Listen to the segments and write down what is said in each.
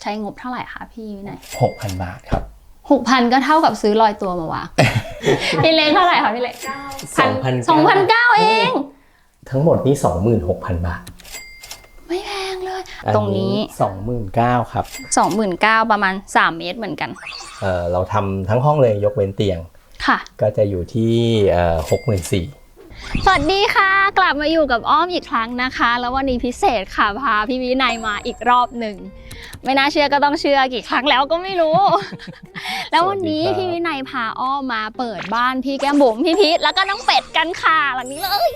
ใช้งบเท่าไหร่คะพี่วินัย6,000บาทครับหกพันก็เท่ากับซื้อลอยตัวมาวางพี่เล็กเท่าไหร่คะพี่เล็ก2,900สองพันเก้าเอง ทั้งหมดนี่26,000บาท ไม่แพงเลย ตรงนี้29,000ครับสองหมื่นเก้าประมาณสามเมตรเหมือนกันเอ่อเราทำทั้งห้องเลยยกเว้นเตียงค่ะ ก็จะอยู่ที่เอ่อ64,000สวัสดีค่ะ กลับมาอยู่กับอ้อมอีกครั้งนะคะ แล้ววันนี้พิเศษค่ะพาพี่วินัยมาอีกรอบหนึ่ง ไม่น่าเชื่อก็ต้องเชื่อกี่ครั้งแล้วก็ไม่รู้ แล้ววันนี้สวัสดีครับพี่วินัยพาอ้อมมาเปิดบ้านพี่แก้มบุ๋มพี่พีทแล้วก็น้องเป็ดกันค่ะหลังนี้เลย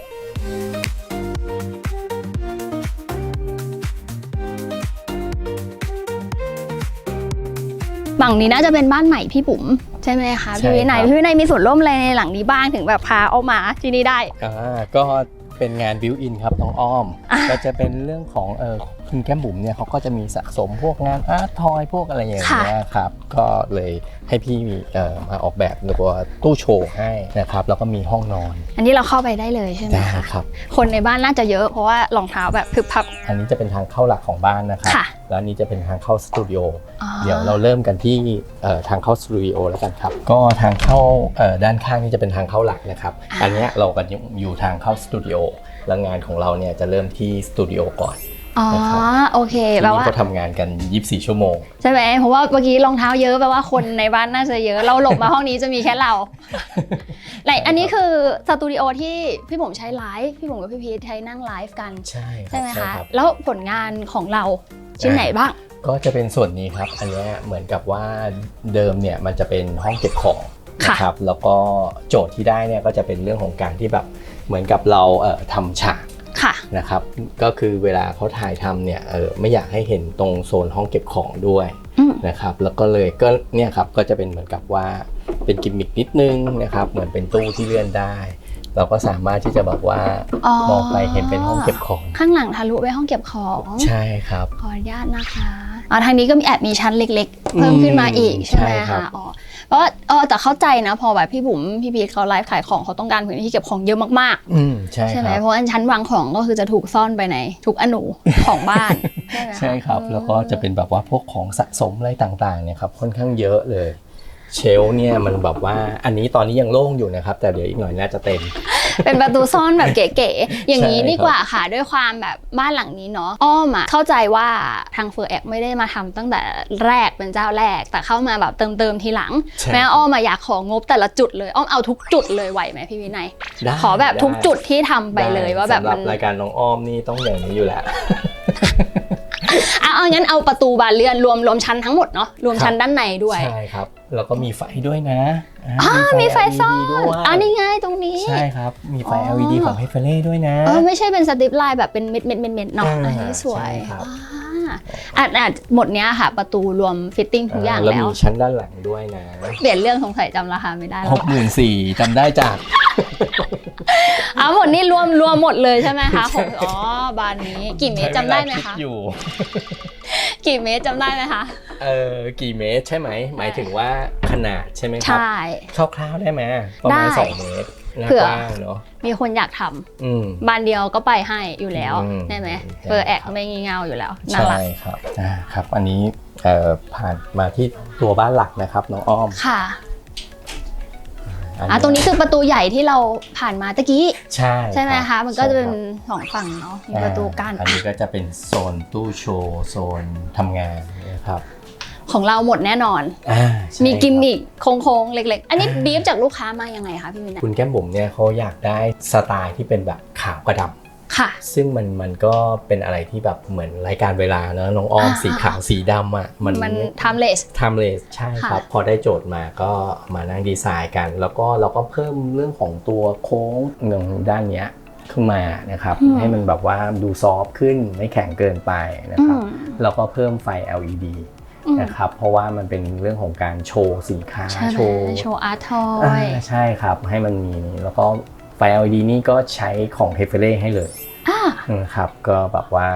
ฝั่งนี้น่าจะเป็นบ้านใหม่พี่บุ๋มใช่ไหมคะใช่พี่วินัยครับพี่วินัยมีส่วนร่วมอะไรในหลังนี้บ้างถึงแบบพาเอามาที่นี่ได้อ่าก็เป็นงานบิวอินครับน้องอ้อมอะก็จะเป็นเรื่องของเออ คุณแก้มบุ๋มเนี่ยเขาก็จะมีสะสมพวกงานอาร์ตทอยพวกอะไรอย่างเงี้ยครับ ก็เลยให้พี่เอ่อมาออกแบบตัวตู้โชว์ให้นะครับ แล้วก็มีห้องนอน อันนี้เราเข้าไปได้เลยใช่ไหมได้คะครับ คนในบ้านน่าจะเยอะเพราะว่ารองเท้าแบบพึบพับ อันนี้จะเป็นทางเข้าหลักของบ้านนะครับค่ะแล้วอันนี้จะเป็นทางเข้าสตูดิโออ๋อเดี๋ยวเราเริ่มกันที่เอ่อทางเข้าสตูดิโอแล้วกันครับ ก็ทางเข้าเอ่อด้านข้างนี่จะเป็นทางเข้าหลักนะครับ อันเนี้ยเรากันอยู่ทางเข้าสตูดิโอ แล้วงานของเราเนี่ยจะเริ่มที่สตูดิโอก่อน อ๋อนะครับโอเคที่แปลนี่ว่าก็ทำงานกัน 24 ชั่วโมง ใช่ไหมเพราะว่าเมื่อกี้รองเท้าเยอะแปลว่าคนในบ้านน่าจะเยอะ เราหลบมาห้องนี้จะมีแค่เราไหนอันนี้คือสตูดิโอที่พี่ผมใช้ไลฟ์พี่ผมกับพี่พีทใช้นั่งไลฟ์กันใช่ครัใช่ไหมใช่คะครับ แล้วผลงานของเราชิ้นไหนบ้าง ก็จะเป็นส่วนนี้ครับ อันเนี้ยเหมือนกับว่าเดิมเนี่ยมันจะเป็นห้องเก็บของค่ะนะครับ แล้วก็โจทย์ที่ได้เนี่ยก็จะเป็นเรื่องของการที่แบบเหมือนกับเราเอ่อทำฉากค่ะ นะครับ ก็คือเวลาเขาถ่ายทำเนี่ยเออไม่อยากให้เห็นตรงโซนห้องเก็บของด้วยอืมนะครับ แล้วก็เลยก็เนี่ยครับก็จะเป็นเหมือนกับว่าเป็นกิมมิคนิดนึงนะครับ เหมือนเป็นตู้ที่เลื่อนได้ เราก็สามารถที่จะบอกว่าอ๋อ มองไปเห็นเป็นห้องเก็บของ ข้างหลังทะลุไปห้องเก็บของใช่ครับ ขออนุญาตนะคะอ๋อทางนี้ก็มีแอบมีชั้นเล็ก ๆ เพิ่มขึ้นมาอีกอืมใช่ไหมใช่ครัคะบ อ๋อ เพราะว่าเออแต่เข้าใจนะ พอแบบพี่บุ๋มพี่พีทเขาไลฟ์ขายของเขาต้องการพื้นที่เก็บของเยอะมากอืมใช่ๆ ใช่ไหมครับเพราะว่าชั้นวางของก็คือจะถูกซ่อนไปในทุกอนูของบ้านใช่ไหมะใช่ครับ แล้วก็จะเป็นแบบว่าพวกของสะสมอะไรต่างๆเนี่ยครับค่อนข้างเยอะเลย เชลฟ์เนี่ยมันแบบว่าอันนี้ตอนนี้ยังโล่งอยู่นะครับ แต่เดี๋ยวอีกหน่อยน่าจะเต็ม เป็นประตูซ่อนแบบเก๋ๆอย่างนี้ใช่ครับดีกว่าค่ะด้วยความแบบบ้านหลังนี้เนาะอ้อมอะเข้าใจว่าทางเฟอร์แอกไม่ได้มาทำตั้งแต่แรกเป็นเจ้าแรก แต่เข้ามาแบบเติมเติมๆทีหลังใช่แม้อ้อมมาอยากของบแต่ละจุดเลยอ้อมเอาทุกจุดเลยไหวไหมพี่วินัยได้ขอแบบทุกได้จุดที่ทำไปเลยด้ว่าแบบสำหรัมันรายการน้องอ้อมนี่ต้องอย่างนี้อยู่แล้วอะเอางั้นเอาประตูบานเลื่อนรวมรวมชั้นทั้งหมดเนาะรวมชั้นด้านในด้วยใช่ครับแล้วก็มีไฟด้วยนะ อ่าอ่ามีไฟซ่อนด้วยอ่านี่ไงตรงนี้ ใช่ครับ มีไฟอ๋อ LED ของเฮฟเฟเล่ด้วยนะเออไม่ใช่เป็นสติปไลน์แบบเป็นเม็ดเม็ดเม็ดเม็ดเนาะอ่าอันนี้สวยใช่ครับอ่าอะอะหมดเนี้ยค่ะ ประตูรวมฟิตติ้งทุกอย่างแล้ว แล้วมีชั้นด้านหลังด้วยนะ เปลี่ยนเรื่องสงสัยจำราคาไม่ได้หแล้วกหมื่นสี่จำได้จาก อะหมดนี่รวมรวมหมดเลยใช่ไหมคะหกอ๋อบานนี้กี่เมตรจำได้ไหมใช้เวลาคะดอยู่ กี่เมตรจำได้ไหมคะเออกี่เมตรใช่ไหม หมายถึงว่าขนาดใช่ไหมคใชรับ่คร่าวๆได้ไหมประมาณได้สองเมตรหน้าเผื่อกว้างเนาะมีคนอยากทำอืมบานเดียวก็ไปให้อยู่แล้วอืมได้ไหมใช่เฟอร์แอกไม่งี่เง่าอยู่แล้วน่าใช่รักครับอ่าครับ อันนี้เอ่อผ่านมาที่ตัวบ้านหลักนะครับน้องอ้อมค่ะ อันอะตรงนี้คือประตูใหญ่ที่เราผ่านมาตะกี้ ใช่ใช่ไหมรัคะบมันก็จะเป็นใช่ครับสองฝั่งเนาะมีประตูกั้นอ่าอันนี้ก็จะเป็นโซนตู้โชว์โซนทำงานนะครับ ของเราหมดแน่นอนอ่าใช่มีกิมครับมิคโค้งๆเล็ก ๆ อันนี้บีฟจากลูกค้ามายังไงคะพี่มินคุณแก้มบุ๋มเนี่ยเขาอยากได้สไตล์ที่เป็นแบบขาวกับดำ ค่ะ ซึ่งมันมันก็เป็นอะไรที่แบบเหมือนรายการเวลาเนอะน้องอ้อมอ่าสีขาวสีดำอะมันมัน timeless ทำเลยใช่ครับค่ะพอได้โจทย์มาก็มานั่งดีไซน์กัน แล้วก็เราก็เพิ่มเรื่องของตัวโค้งเงงด้านเนี้ยขึ้นมานะครับให้มันแบบว่าดูซอฟต์ขึ้นไม่แข็งเกินไปนะอืครับ มแล้วก็เพิ่มไฟ LED อืมนะครับ เพราะว่ามันเป็นเรื่องของการโชว์สินค้าใช่ไหมโชว์โชว์อาร์ทออ่ายใช่ครับ ให้มันมีนี่แล้วก็ไฟ LED นี่ก็ใช้ของเทฟเฟเล่ให้เลยอ่า นะครับก็แบบว่า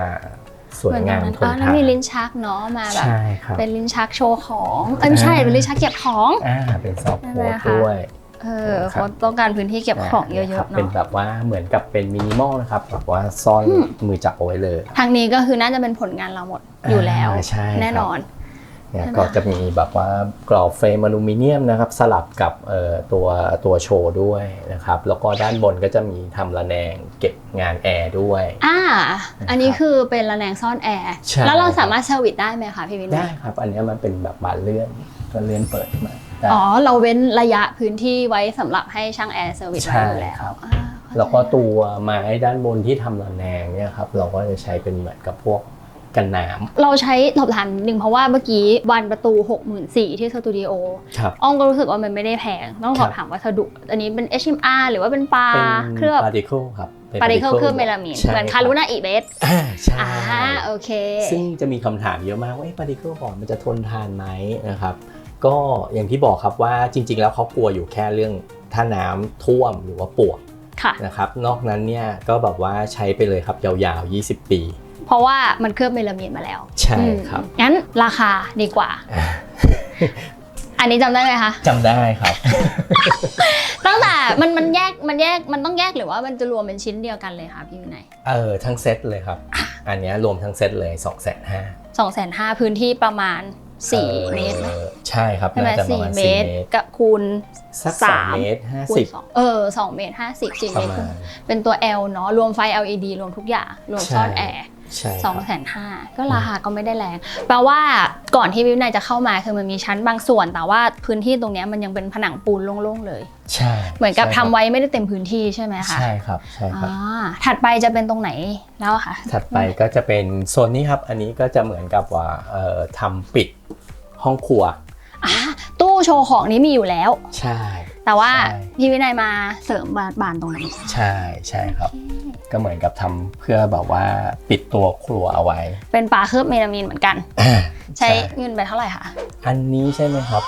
สวยงามทอ๋อนแล้วทานมีลิ้นชักเนาะมาแบบใช่ครับเป็นลิ้นชักโชว์ของเอ้ยไม่ใช่อ่าเป็นลิ้นชักเก็บของอ่าเป็นซอฟต์ใช่โค้ไหมดคะด้วยเออเขาต้องการพื้นที่เก็บของเยครัอะบๆเป็นเนาะแบบว่าเหมือนกับเป็นมินิมอลนะครับแบบว่าซ่อนอืมมือจับเอาไว้เลย ทางนี้ก็คือน่าจะเป็นผลงานเราหมดอยู่แล้วอ่าใช่ครับแน่นอน เนี่ยใช่ไหมก็จะมีแบบว่ากรอบเฟรมอลูมิเนียมนะครับสลับกับเอ่อตัวตัวโชว์ด้วยนะครับแล้วก็ด้านบนก็จะมีทำระแนงเก็บงานแอร์ด้วยอ่าอันนี้คือเป็นระแนงซ่อนแอร์ใช่แล้วเราสามารถเซอร์วิสได้ไหมคะพี่วินัได้ยครับ อันนี้มันเป็นแบบบานเลื่อนก็เลื่อนเปิดมาได้อ๋อเราเว้นระยะพื้นที่ไว้สำหรับให้ช่างแอร์เซอร์วิสใช่ไว้อยู่แล้วครับอ่าเข้าใจแล้วก็ตัวไม้ด้านบนที่ทำระแนงเนี่ยครับเราก็จะใช้เป็นเหมือนกับพวก กันน้เราใช้สอบถามนิดนึงเพราะว่าเมื่อกี้วันประตู 64,000ที่สตูดิโอำครับอ้องก็รู้สึกว่ามันไม่ได้แพง ต้องสอบครับถามวัสดุ อันนี้เป็น HMR หรือว่าเป็นปลาเป็นเคลือบพาร์ติเคิลครับป็นปาร์ติเคิล particle เคลือบเมลามีนใช่เหมือนคารุนาอีเบสอ่าใช่อ่าโอเค ซึ่งจะมีคำถามเยอะมากว่าพาร์ติเคิลบอร์ดมันจะทนทานไหมนะครับก็อย่างที่บอกครับว่าจริง ๆ แล้วเขากลัวอยู่แค่เรื่องถ้าน้ำท่วมหรือว่าปวกค่ะนะครับนอกนั้นเนี่ยก็แบบว่าใช้ไปเลยครับยาวๆ 20 ปี เพราะว่ามันเคลือบเมลามีนมาแล้วใช่อืมครับงั้นราคาดีกว่าอ่า อันนี้จำได้ไหมคะจำได้ครับ ตั้งแต่มันมันแยกมันแยกมันต้องแยกหรือว่ามันจะรวมเป็นชิ้นเดียวกันเลยคะพี่วินัยเออทั้งเซตเลยครับ อันเนี้ยรวมทั้งเซตเลย2 5 0 0 0สองแสนห้าพื้นที่ประมาณ4เมตรไหม ใช่ครับใช่ไหมน่าจะประสี่มาณเม4ตรเมตรกับคูณ สักสาสามม เมตรห้าคูสิณบสองเออสองเมตรห้าสิบสี่ปเมระตรมาครึ่ณงเป็นตัว L เนาะรวมไฟ LED รวมทุกอย่าง รวมซ่อนใช่ แอร์ ใช่สองแสนห้าก็ราคาก็ไม่ได้แรง แปลว่าก่อนที่วิวนายจะเข้ามาคือมันมีชั้นบางส่วน แต่ว่าพื้นที่ตรงเนี้ยมันยังเป็นผนังปูนโล่งๆเลย ใช่เหมือนกับใช่ทำครับไว้ไม่ได้เต็มพื้นที่ใช่ไหมคะใช่ครับใช่ครับ อ่าถัดไปจะเป็นตรงไหนแล้วอะคะถัดไปก็จะเป็นโซนนี้ครับ อันนี้ก็จะเหมือนกับว่าเอ่อทำปิดห้องครัว อ่าตู้โชว์ของนี้มีอยู่แล้ว ใช่ แต่ว่าใช่ พี่วินัยมาเสริมบานบานตรงนั้นใช่ใช่ครับ ก็เหมือนกับทำเพื่อแบบว่าปิดตัวครัวเอาไว้ เป็นปลาเคลือบเมลามีนเหมือนกันอ่าใช้เงินไปเท่าไหร่คะอันนี้ใช่ไหมครับ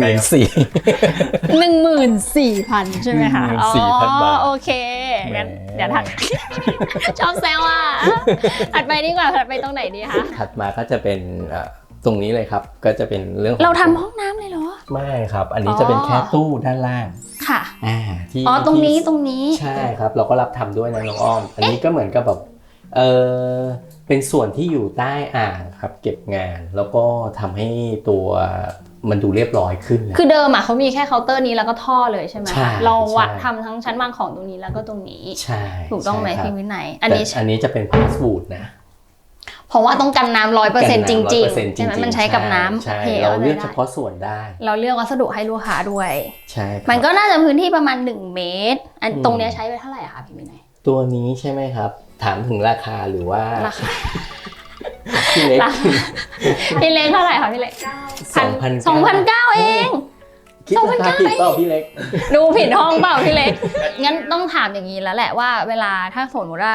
หมื่นสี่ หนึ่งหมื่นสี่พันใช่ไหมคะ14,000บาทโอเคงั้นแหมเดี๋ยวถัด ชอบแซวอะถัดไปดีกว่าถัดไปตรงไหนดีคะถัดมาก็จะเป็นเอ่อ ตรงนี้เลยครับก็จะเป็นเรื่องของเราทำห้องน้ำเลยเหรอ ไม่ครับ อันนี้จะเป็นแค่ตู้ด้านล่างค่ะ อ่าที่อ๋อ ตรงนี้ที่ตรงนี้ ใช่ครับ เราก็รับทำด้วยนะน้องอ้อม อันนี้ก็เหมือนกับแบบเออเป็นส่วนที่อยู่ใต้อ่างครับ เก็บงานแล้วก็ทำให้ตัวมันดูเรียบร้อยขึ้นนะ คือเดิมอะเขามีแค่เคาน์เตอร์นี้แล้วก็ท่อเลยใช่ไหมใช่คะเราวัดใช่ ทำทั้งชั้นวางของตรงนี้แล้วก็ตรงนี้ ใช่ถูกต้องไหมใช่ครับพี่วินัย อันนี้แต่อันนี้จะเป็นพาสบูดนะเพ ราะว่าต้องกันน้ำร้อยเปอร์เซ็นต์จริง100%ๆใช่ไหมมันใช้กับน้ำใช่โอคเราเลือกได้เฉพาะส่วนได้ เราเลือกวัสดุให้ลูกค้าด้วยใช่ครับมันก็น่าจะพื้นที่ประมาณ 1 เมตร อันอืมตรงเนี้ยใช้ไปเท่าไหร่อะคะพี่วินัยตัวนี้ใช่ไหมครับ ถามถึงราคาหรือว่าราคาพี่เล็กราคาพี่เล็กเท่าไหร่คะพี่เล็กสองพันสองพันเก้าเองคิดราคาผิดเปล่าพี่เล็ก ดูผิดห้องเปล่าพี่เล็ก งั้นต้องถามอย่างนี้แล้วแหละว่าเวลาถ้าสมมติว่า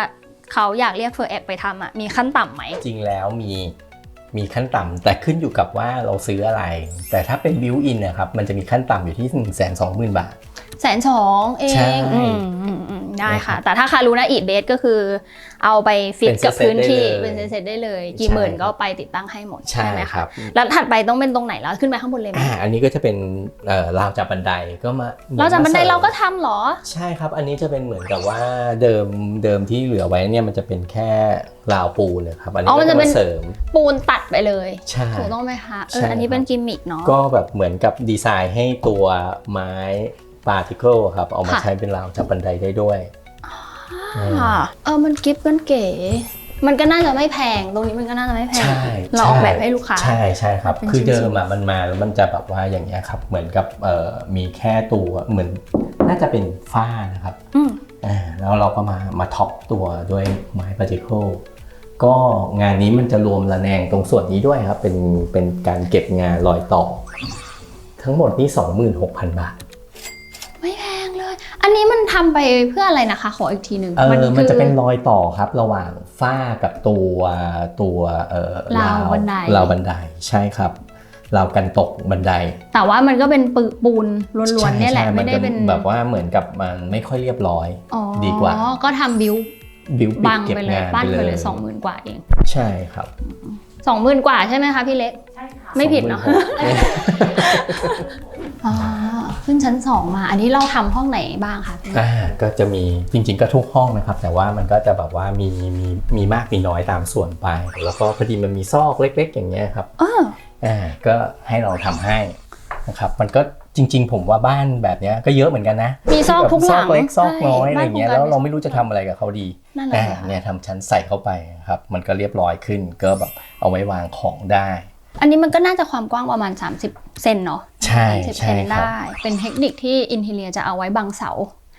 เขาอยากเรียกเฟอร์แอกไปทำอะมีขั้นต่ำไหม จริงแล้วมีมีขั้นต่ำแต่ขึ้นอยู่กับว่าเราซื้ออะไร แต่ถ้าเป็นบิวอินนะครับมันจะมีขั้นต่ำอยู่ที่ 1 2 0 0 0 0 บาท แสนสองเอใช่งอืมอืมอืมได้นะครัค่ะบแต่ถ้าคารูนาอีเบสก็คือเอาไปฟิตเป็นกับเซ็ตๆพื้นที่ได้เลยเป็นเซตๆได้เลย กี่ใช่หมื่นก็ไปติดตั้งให้หมดใช่ไหมครับ แล้วถัดไปต้องเป็นตรงไหนแล้วขึ้นไปข้างบนเลยไหมอ่าอันนี้ก็จะเป็นเอ่อราวจับบันไดก็มาเราจากบันไดมสมเราก็ทำเหรอ ใช่ครับ อันนี้จะเป็นเหมือนกับว่าเดิมเดิมที่เหลือไว้เนี่ยมันจะเป็นแค่ราวปูนนะครับอันนี้อ๋อมันก็จะจะเป็นมาเสริมปูนตัดไปเลยใช่ถูกต้องไหมคะเอใช่ออันนี้ครับเป็นกิมมิกเนาะก็แบบเหมือนกับดีไซน์ให้ตัวไม้ ปาร์ติเคิลครับเอามาค่ะ ใช้เป็นราวจับบันไดได้ด้วยอ่าเออมันกิฟต์กันเก๋ มันก็น่าจะไม่แพง ตรงนี้มันก็น่าจะไม่แพง ใช่เราออกใช่แบบให้ลูกค้า ใช่ใช่ครับ เป็นคือชิ้นๆ เดิมอะมันมาแล้วมันจะแบบว่าอย่างเงี้ยครับ เหมือนกับเอ่อมีแค่ตัวเหมือนน่าจะเป็นฝ้านะครับอืมอ่าแล้วเราก็มามาท็อปตัวด้วยไม้ปาร์ติเคิลก็งานนี้มันจะรวมระแนงตรงส่วนนี้ด้วยครับ เป็นเป็นการเก็บงานรอยต่อ ทั้งหมดนี่26,000 บาท นนี้มันทำไปเพื่ออะไรนะคะ ขออีกทีหนึ่งเออมันจะคือเป็นรอยต่อครับระหว่างฝ้ากับตัวตัวเอ่อราวบันไดราวบันไดใช่ครับราวกันตกบันได แต่ว่ามันก็เป็นปึกปูนล้วนๆเนี่ยแหละใช่ไม่ได้จะเป็นแบบว่าเหมือนกับมันไม่ค่อยเรียบร้อยอ๋อดีกว่าก็ทำบิวบิวปิดบังเก็บไปเลยงานปั้นไปไปเลเลยยสองหมื่นกว่าเอง ใช่ครับ สองหมื่นกว่าใช่ไหมคะพี่เล็ก ใช่ค่ะ ไม่ผิดเนาะ26,000อ๋อขึ้นชั้นสองมา อันนี้เราทำห้องไหนบ้างคะพี่อ่าก็จะมีจริง ๆ ก็ทุกห้องนะครับ แต่ว่ามันก็จะแบบว่ามีมีมีมากมีน้อยตามส่วนไป แล้วก็พอดีมันมีซอกเล็ก ๆ อย่างเงี้ยครับเอออ่าก็ให้เราทำให้นะครับ มันก็ จริง ๆ ผมว่าบ้านแบบเนี้ยก็เยอะเหมือนกันนะมีซอกทุกหลังซอกเล็กซอกน้อยใช่อะไรเงี้ยบ้านแล้วโครงการเราไม่รู้จะทำอะไรกับเขาดีนั่นแหละอ่าสิค่ะเนี่ยทำชั้นใส่เข้าไปครับมันก็เรียบร้อยขึ้นก็แบบเอาไว้วางของได้ อันนี้มันก็น่าจะความกว้างประมาณ 30 เซนเนาะใช่30ใช่เซนครับได้ เป็นเทคนิคที่อินเทเลียจะเอาไว้บังเสา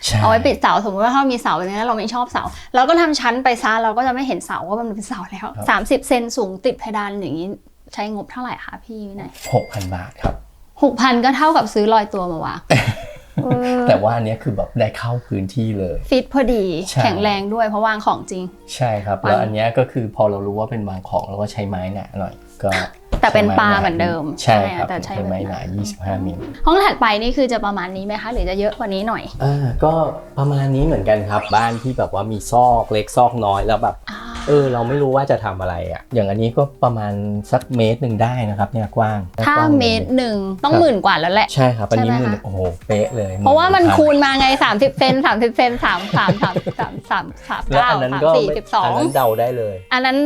ใช่เอาไว้ปิดเสาสมมติว่าถ้ามีเสาอย่างนี้แล้วเราไม่ชอบเสาเราก็ทำชั้นไปซะเราก็จะไม่เห็นเสาว่ามันเป็นเสาแล้ว 30 เซนสูงติดเพดานอย่างนี้ใช้งบเท่าไหร่คะพี่วินัยหกพันบาทครับ หกพันก็เท่ากับซื้อลอยตัวมาวางเออแต่ว่าอันเนี้ยคือแบบได้เข้าพื้นที่เลยฟิตพอดีใช่แข็งแรงด้วยเพราะวางของจริง ใช่ครับมันแล้วอันเนี้ยก็คือพอเรารู้ว่าเป็นวางของเราก็ใช้ไม้หนาหน่อยก็ แต่เป็นใช้ไปลาเหมือนเดิมใช่ครับแต่ใช้ใช้ไม้หนาแบบ25มิลห้องถัดไปนี่คือจะประมาณนี้ไหมคะหรือจะเยอะกว่านี้หน่อยอ่าก็ประมาณนี้เหมือนกันครับ บ้านที่แบบว่ามีซอกเล็กซอกน้อยแล้วแบบอ่าเออเราไม่รู้ว่าจะทำอะไรอะ อย่างอันนี้ก็ประมาณสักเมตรหนึ่งได้นะครับเนี่ยกว้าง ถ้ากว้งเมตรหนึ่งต้องหมื่นกว่าแล้วแหละ ใช่ครับอันนี้ใช่หไหมมื่นคะโอ้โหเป๊ะเลย เพราะว่ามัน10,000คูณมาไง 30เซน30เซน3 3 3 3 3 3แล้ว9อันนั้น3ก็4ไม่อันนั้น12เดาได้เลย อันนั้น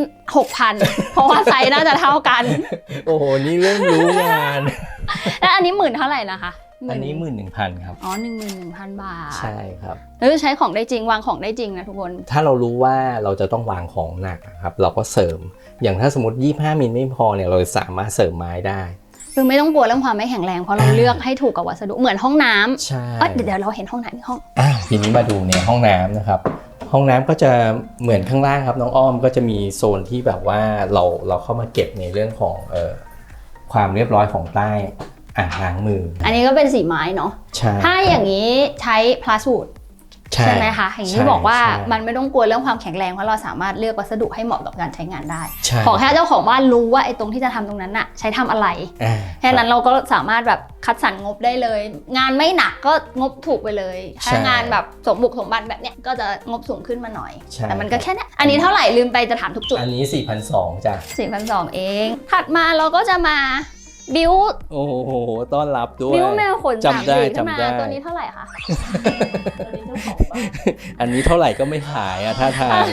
6,000 เพราะว่าไซส์น่าจะเท่ากันโอ้โห นี่เริ่มรู้งาน แล้วอันนี้หมื่นเท่าไหร่นะคะอันนี้หมื่นหนึ่งพันครับ อ๋อหนึ่งหมื่นหนึ่งพันบาทใช่ครับเออใช้ของได้จริงวางของได้จริงนะทุกคน ถ้าเรารู้ว่าเราจะต้องวางของหนักอะครับ เราก็เสริม อย่างถ้าสมมติ 25 มิลไม่พอเนี่ย เราสามารถเสริมไม้ได้ คือไม่ต้องกลัวเรื่องความไม่แข็งแรงเพราะเราเลือกให้ถูกกับวัสดุเหมือนห้องน้ำใช่ เอ้ยเดี๋ยวเดี๋ยวเราเห็นห้องน้ำอีกห้อง อะทีนี้มาดูในห้องน้ำนะครับ ห้องน้ำก็จะเหมือนข้างล่างครับน้องอ้อมก็จะมีโซนที่แบบว่าเราเราเข้ามาเก็บในเรื่องของเอ่อความเรียบร้อยของใต้อ่างล้างมือ อันนี้ก็เป็นสีไม้เนาะใช่ถ้าอย่างนี้ใช้พลาสติก ใช่ใช่ไหมคะอย่างที่ใช่บอกว่าใช่มันไม่ต้องกลัวเรื่องความแข็งแรงเพราะเราสามารถเลือกวัสดุให้เหมาะกับการใช้งานได้ใช่ขอแค่เจ้าของบ้านรู้ว่าไอ้ตรงที่จะทำตรงนั้นน่ะใช้ทำอะไรอ่าแค่นั้นเราก็สามารถแบบคัดสรรงบได้เลย งานไม่หนักก็งบถูกไปเลย ถ้างานแบบสมบุกสมบันแบบเนี้ยก็จะงบสูงขึ้นมาหน่อยใช่แต่มันก็แค่เนี้ยอันนี้เท่าไหร่ลืมไปจะถามทุกจุด อันนี้4,200 จ้ะสี่พันสองเอง ถัดมาเราก็จะมา บิวโอ้โห ต้อนรับด้วย บิวแมวขนสามจำได้สีขึ้นมาจำได้ตัวนี้เท่าไหร่คะอันนี้เท่าไหร่ก็ไม่ขายอะท่าทาง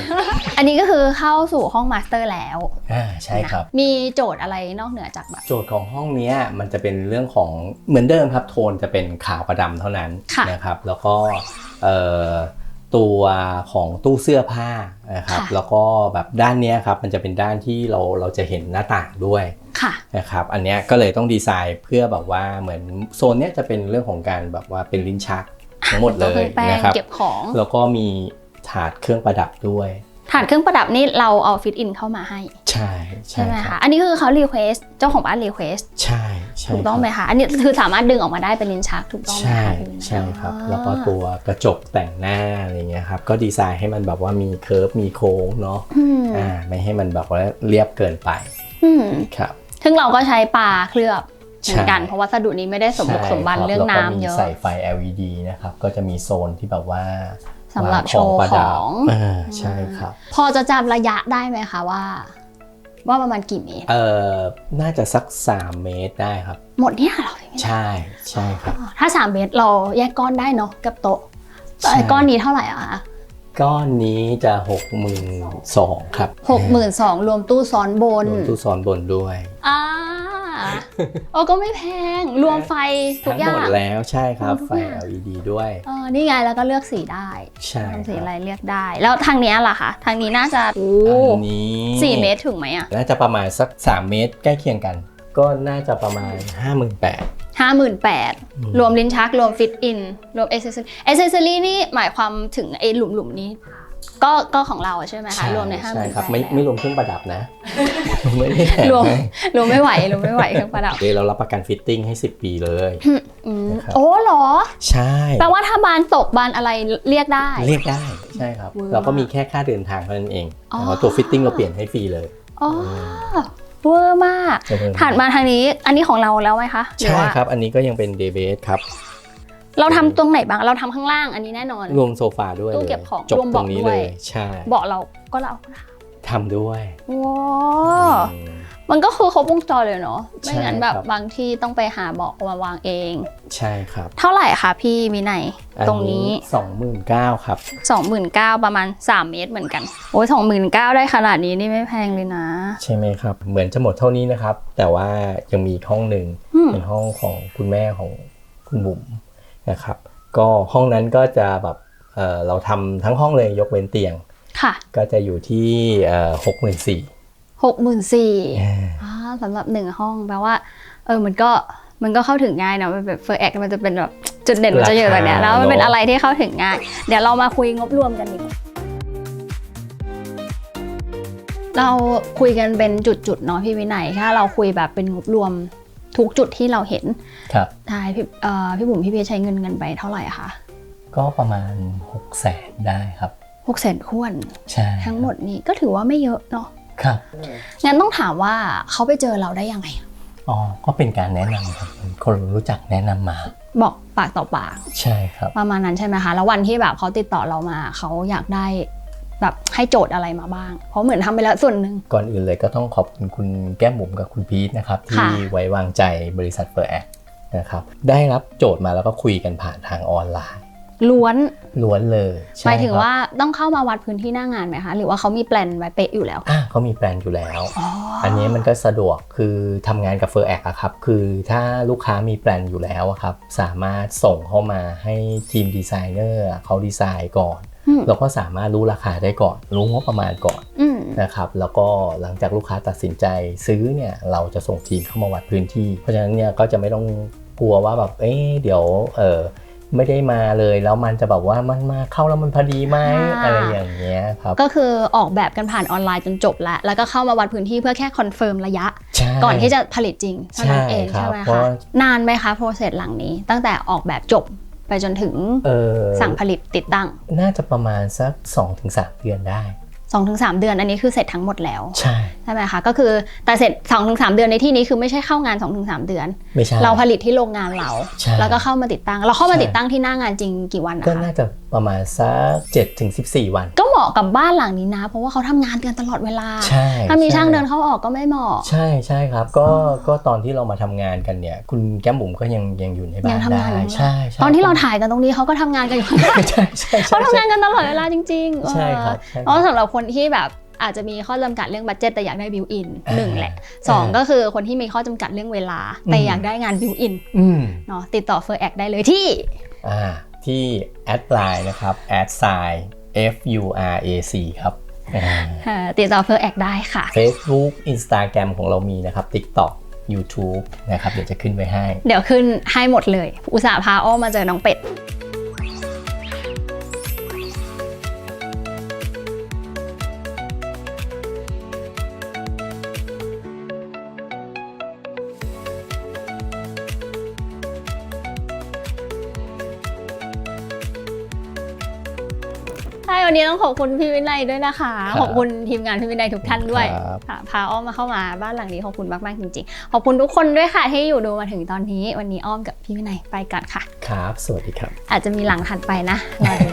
อันนี้ก็คือเข้าสู่ห้องมาสเตอร์แล้วอ่าใช่ครับ มีโจทย์อะไรนอกเหนือจากแบบ โจทย์ของห้องเนี้ยมันจะเป็นเรื่องของเหมือนเดิมครับโทนจะเป็นขาวกับดำเท่านั้นค่ะนะครับ แล้วก็เอ่อ ตัวของตู้เสื้อผ้านะครับค่ะแล้วก็แบบด้านเนี้ยครับมันจะเป็นด้านที่เราเราจะเห็นหน้าต่างด้วยค่ะนะครับอันเนี้ยก็เลยต้องดีไซน์เพื่อแบบว่าเหมือนโซนเนี้ยจะเป็นเรื่องของการแบบว่าเป็นลิ้นชักทั้งหมดเลตัวยเครื่องแป้งนะครับเก็บของแล้วก็มีถาดเครื่องประดับด้วย ถาดเครื่องประดับนี่เราเอาฟิตอินเข้ามาให้ ใช่ใช่ไหมครัคะบอันนี้คือเขารีเควสเจ้าของบ้านรีเควสใช่ใช่ถูกต้องไหมครับคะอันนี้คือสามารถดึงออกมาได้เป็นลิ้นชักถูกต้องไหมใช่คะใช่ครับอ่าแล้วก็ตัวกระจกแต่งหน้าอะไรเงี้ยครับก็ดีไซน์ให้มันแบบว่ามีเคิร์ฟมีโค้งเนาะอืมอ่าไม่ให้มันแบบว่าเรียบเกินไปอืมครับซึ่งเราก็ใช้ปลาเคลือบเหมือนกันใช่เพราะวัสดุนี้ไม่ได้สมบุกสมบันใช่คบเรื่องแล้วก็น้ำมีเยอะใส่ไฟ LED นะครับก็จะมีโซนที่แบบว่า สำหรับวางโชว์ประดับของอ่าใช่ครับ พอจะจำระยะได้ไหมคะว่า ว่าประมาณกี่เมตร เอ่อน่าจะสัก 3 เมตรได้ครับ หมดเนี่ยเหรอพี่มิ้นใช่ใช่ครับอ๋อถ้า 3 เมตรเราแยกก้อนได้เนาะกับโต๊ะใช่ไอ้ก้อนนี้เท่าไหร่อะคะ ก้อนนี้จะ6 2 0 0 0ครับหกหมื่นสองรวมตู้ซ้อนบนรวมตู้ซ้อนบนด้วยอ่าโอ้ก็ไม่แพง รวมไฟทุกทั้งอหย่ามดงแล้วใช่ครับทุกไฟอย่าง LED ด้วย เออนี่ไงแล้วก็เลือกสีได้ใช่ทำสีคอะไรรับเลือกได้ แล้วทางเนี้ยล่ะคะ ทางนี้น่าจะโอ้อันนี้สี่เมตรถึงไหมอะน่าจะประมาณสัก 3 เมตรใกล้เคียงกัน ก็น่าจะประมาณ 58,000 ห้าหมื่นแปดอืมรวมลิ้นชัก รวมฟิตอิน รวมเอเซอรี่เอเซอรี่นี่หมายความถึงไอ้หลุมหลุมๆนี้ ก็ก็ของเราใช่ไหมคะรวมในห้าหใช่มื่นครับแปดไม่ไม่รวมเครื่องประดับนะไม่ได้แถมรวมให้รวมไม่ไหวรวมไม่ไหวเครื่องประดับเดี๋ยวเรารับประกันฟิตติ้งให้ 10 ปีเลยอืมนะครับโอ้เหรอ ใช่แปลว่าถ้าบานตกบานอะไรเรียกได้ เรียกได้ใช่ครับเวอร์เราก็มีแค่ค่าเดินทางเท่านั้นเองอ๋อแต่ว่าตัวฟิตติ้งเราเปลี่ยนให้ฟรีเลยอ๋อ เวอร์มากจะเดินถัดมาทางนี้อันนี้ของเราแล้วไหมคะหรือใช่ว่าครับ อันนี้ก็ยังเป็นเดเบสครับ เราทำตรงไหนบ้างเราทำข้างล่างอันนี้แน่นอน รวมโซฟาด้วยตู้เลยเก็บของจบรวมตเบาะรงนี้ด้เลวยยใช่เบาะเราก็เรา ทำด้วยว้าอืมมันก็คือครบวงจรเลยเนาะใช่ไม่งั้นแบบครับบางที่ต้องไปหาเบอกมาวางเอง ใช่ครับ เท่าไหร่คะพี่วินัยตรงนี้สองหมื่นเก้าครับ29,000ประมาณ 3 เมตรเหมือนกัน โอ้ย29,000ได้ขนาดนี้นี่ไม่แพงเลยนะ ใช่ไหมครับ เหมือนจะหมดเท่านี้นะครับ แต่ว่ายังมีอีกห้องหนึ่งอืมเป็นห้องของคุณแม่ของคุณบุ๋มนะครับ ก็ห้องนั้นก็จะแบบเอ่อเราทำทั้งห้องเลยยกเว้นเตียง ค่ะ ก็จะอยู่ที่หกหมื่นสี่64,000อ่าสำหรับหนึ่งห้องแปลว่า เออมันก็มันก็เข้าถึงง่ายเนอะมันแบบเฟอร์แอคมันจะเป็นแบบจุดเด่นมันจะอยู่แบบเนี้ยแล้วมันเป็นอะไรที่เข้าถึงง่าย เดี๋ยวเรามาคุยงบรวมกันดีกว่าเราคุยกันเป็นจุดๆเนาะพี่วินัยถ้าเราคุยแบบเป็นงบรวมทุกจุดที่เราเห็นครับใช่พี่เอ่อพี่บุ๋มพี่เพียใช้เงินเงินไปเท่าไหร่คะก็ประมาณ6กแสนได้ครับ หกแสนข้วนใช่ทั้งหมดนี้ก็ถือว่าไม่เยอะเนาะครับงั้นต้องถามว่าเขาไปเจอเราได้ยังไงอ๋อก็เป็นการแนะนำครับคนรู้จักแนะนำมา บอกปากต่อปากใช่ครับประมาณนั้นใช่ไหมคะแล้ววันที่แบบเขาติดต่อเรามาเขาอยากได้แบบให้โจทย์อะไรมาบ้าง เพราะเหมือนทำไปแล้วส่วนหนึ่งก่อนอื่นเลยก็ต้องขอบคุณคุณแก้มบุ๋มกับคุณพีทนะครับ ที่ค่ะไว้วางใจบริษัทเฟอร์แอคนะครับได้รับโจทย์มาแล้วก็คุยกันผ่านทางออนไลน์ ล้วนล้วนเลยใช่หมายถึงครับว่าต้องเข้ามาวัดพื้นที่หน้างานไหมคะ หรือว่าเขามีแปลนไว้เป๊ะอยู่แล้วอะเขามีแปลนอยู่แล้วอ๋ออันนี้มันก็สะดวกคือทำงานกับเฟอร์แอคอะครับ คือถ้าลูกค้ามีแปลนอยู่แล้วอะครับ สามารถส่งเข้ามาให้ทีมดีไซเนอร์เขาดีไซน์ก่อนอืมเราก็สามารถรู้ราคาได้ก่อน รู้งบประมาณก่อนอืมนะครับ แล้วก็หลังจากลูกค้าตัดสินใจซื้อเนี่ยเราจะส่งทีมเข้ามาวัดพื้นที่ เพราะฉะนั้นเนี่ยก็จะไม่ต้องกลัวว่าแบบเอ๊ะเดี๋ยวเออ ไม่ได้มาเลยแล้วมันจะแบบว่ามันมาเข้าแล้วมันพอดีไหมอ่าอะไรอย่างเงี้ยครับก็คือออกแบบกันผ่านออนไลน์จนจบแล้วแล้วก็เข้ามาวัดพื้นที่เพื่อแค่คอนเฟิร์มระยะใช่ก่อนที่จะผลิตจริงเท่านั้นเองใช่ครับใช่ไหมเพราะคะนานไหมคะโปรเซสหลังนี้ ตั้งแต่ออกแบบจบไปจนถึงเออสั่งผลิตติดตั้ง น่าจะประมาณสัก 2-3 เดือนได้ 2-3เดือนอันนี้คือเสร็จทั้งหมดแล้วใช่ใช่ไหมคะก็คือแต่เสร็จ2-3เดือนในที่นี้คือไม่ใช่เข้างาน2-3เดือน ไม่ใช่เราผลิตที่โรงงานเราใช่แล้วก็เข้ามาติดตั้ง เราเข้ามาใช่ติดตั้งที่หน้างานจริงกี่วันนะก็คะน่าจะ ประมาณสัก7-14 วัน ก็เหมาะกับบ้านหลังนี้นะ เพราะว่าเขาทำงานกันตลอดเวลา ใช่ถ้ามีใช่างเดินเข้าออกก็ไม่เหมาะ ใช่ใช่ครับ ก็ก็ตอนที่เรามาทำงานกันเนี่ย คุณแก้มบุ๋มก็ยังยังอยู่ในบ้ายันงทำได้งานอยู่ ใช่ใช่ตอนที่เราถ่ายกันตรงนี้เขาก็ทำงานกันอยู่ ใช่ใช่ใช่เขาใช่ทำงานกันตลอดเวลาจริงๆเออใช่ครับใช่เพราะสำหรับคนที่แบบอาจจะมีข้อจำกัดเรื่องบัตเจ็ตแต่อยากได้บิวอินหนึ่งแหละสองอ่าก็คือคนที่มีข้อจำกัดเรื่องเวลา แต่อืม อยากได้งานบิวอินอืมเนาะติดต่อเฟอร์แอคได้เลยที่ อ่า ที่แอดไลน์นะครับแอดไซน์ F U R A C ครับอ่าเอ่อติดต่อเฟอร์แอคได้ค่ะ Facebook Instagram ของเรามีนะครับ TikTok YouTube นะครับ เดี๋ยวจะขึ้นไว้ให้ เดี๋ยวขึ้นให้หมดเลย อุตส่าห์พาอ้อมมาเจอน้องเป็ด วันนี้ต้องขอบคุณพี่วินัยด้วยนะคะ ครับขอบคุณทีมงานพี่วินัยทุกท่านด้วยครับ ค่ะพาอ้อมมาเข้ามาบ้านหลังนี้ขอบคุณมากๆจริงๆ ขอบคุณทุกคนด้วยค่ะที่อยู่ดูมาถึงตอนนี้ วันนี้อ้อมกับพี่วินัยไปกันค่ะ ครับ สวัสดีครับ อาจจะมีหลังถัดไปนะรอดู